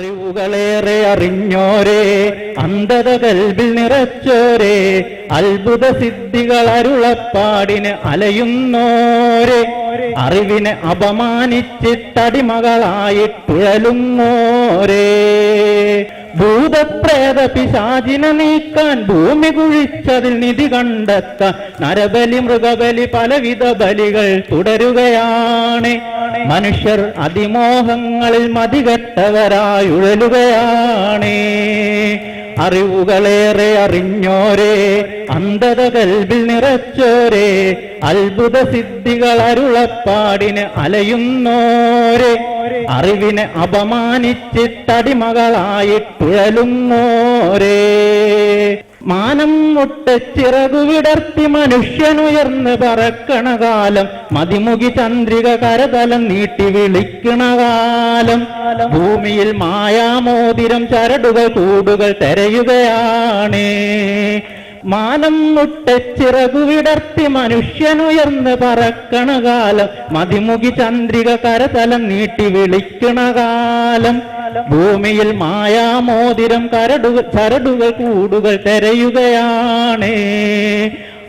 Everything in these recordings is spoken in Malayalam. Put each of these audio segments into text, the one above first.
അറിവുകളേറെ അറിഞ്ഞോരേ അന്ധത കൽവിൽ നിറച്ചോരേ അത്ഭുത സിദ്ധികൾ അരുളപ്പാടിന് അലയുന്നോരെ അറിവിനെ അപമാനിച്ചിട്ടടിമകളായിട്ടുഴലുന്നോരേ ഭൂതപ്രേത പിശാചിനെ നീക്കാൻ ഭൂമി കുഴിച്ചതിൽ നിധി കണ്ടെത്താൻ നരബലി മൃഗബലി പലവിധ ബലികൾ തുടരുകയാണ്. മനുഷ്യർ അതിമോഹങ്ങളിൽ മതികെട്ടവരായുഴലുകയാണ്. അറിവുകളേറെ അറിഞ്ഞോരേ അന്ധത കൽവിൽ നിറച്ചോരേ അത്ഭുത സിദ്ധികൾ അരുളപ്പാടിന് അലയുന്നോരെ അറിവിനെ അപമാനിച്ചിട്ടടിമകളായിട്ടുഴലുന്നോരേ മാനം മുട്ട് ചിറകു വിടർത്തി മനുഷ്യനുയർന്ന് പറക്കണ കാലം മതിമുഖി ചന്ദ്രിക കരതലം നീട്ടി വിളിക്കണ കാലം ഭൂമിയിൽ മായാമോതിരം ചരടുകൾ കൂടുകൾ തെരയുകയാണ്. മാനം മുട്ട് ചിറകു വിടർത്തി മനുഷ്യനുയർന്ന് പറക്കണ കാലം. മതിമുഖി ചന്ദ്രിക കരതലം നീട്ടി വിളിക്കണ കാലം. ഭൂമിയിൽ മായാമോതിരം കരടുകൾ ചരടുകൾ കൂടുകൾ തെരയുകയാണ്.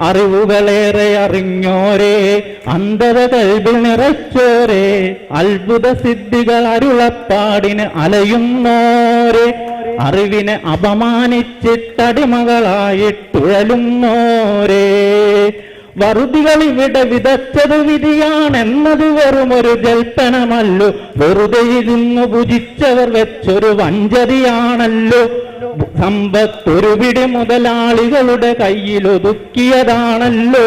അറിവുകളേറെ അറിഞ്ഞോരേ അന്ധത കൽവിൽ നിറച്ചോരേ അത്ഭുത സിദ്ധികൾ അരുളപ്പാടിന് അലയുന്നോരെ അറിവിനെ അപമാനിച്ചിട്ടടിമകളായിട്ടുഴലുന്നോരേ. വറുതികൾ ഇവിടെ വിതച്ചത് വിധിയാണെന്നത് വെറും ഒരു ജൽപ്പനമല്ലോ വെറുതെ ഇരുന്നു ഭുജിച്ചവർ വെച്ചൊരു വഞ്ചതിയാണല്ലോ. സമ്പത്തൊരു പിടി മുതലാളികളുടെ കയ്യിലൊതുക്കിയതാണല്ലോ.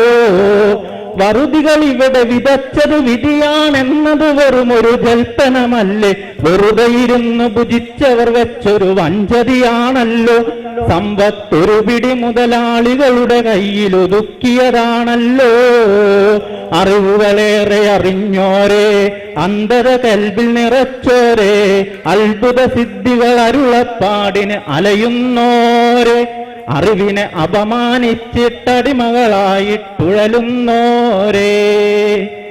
വറുതികൾ ഇവിടെ വിതച്ചത് വിധിയാണെന്നത് വെറും ഒരു ജൽപ്പനമല്ലേ. വെറുതെ ഇരുന്ന് ഭുജിച്ചവർ വെച്ചൊരു വഞ്ചതിയാണല്ലോ. സമ്പത്തൊരു പിടി മുതലാളികളുടെ കയ്യിലൊതുക്കിയതാണല്ലോ. അറിവുകളേറെ അറിഞ്ഞോരെ അന്തര കൽവിൽ നിറച്ചോരെ അത്ഭുത സിദ്ധികൾ അരുളപ്പാടിന് അലയുന്നോരെ അറിവിനെ അപമാനിച്ചിട്ടടിമകളായിട്ടുഴലുന്നോരേ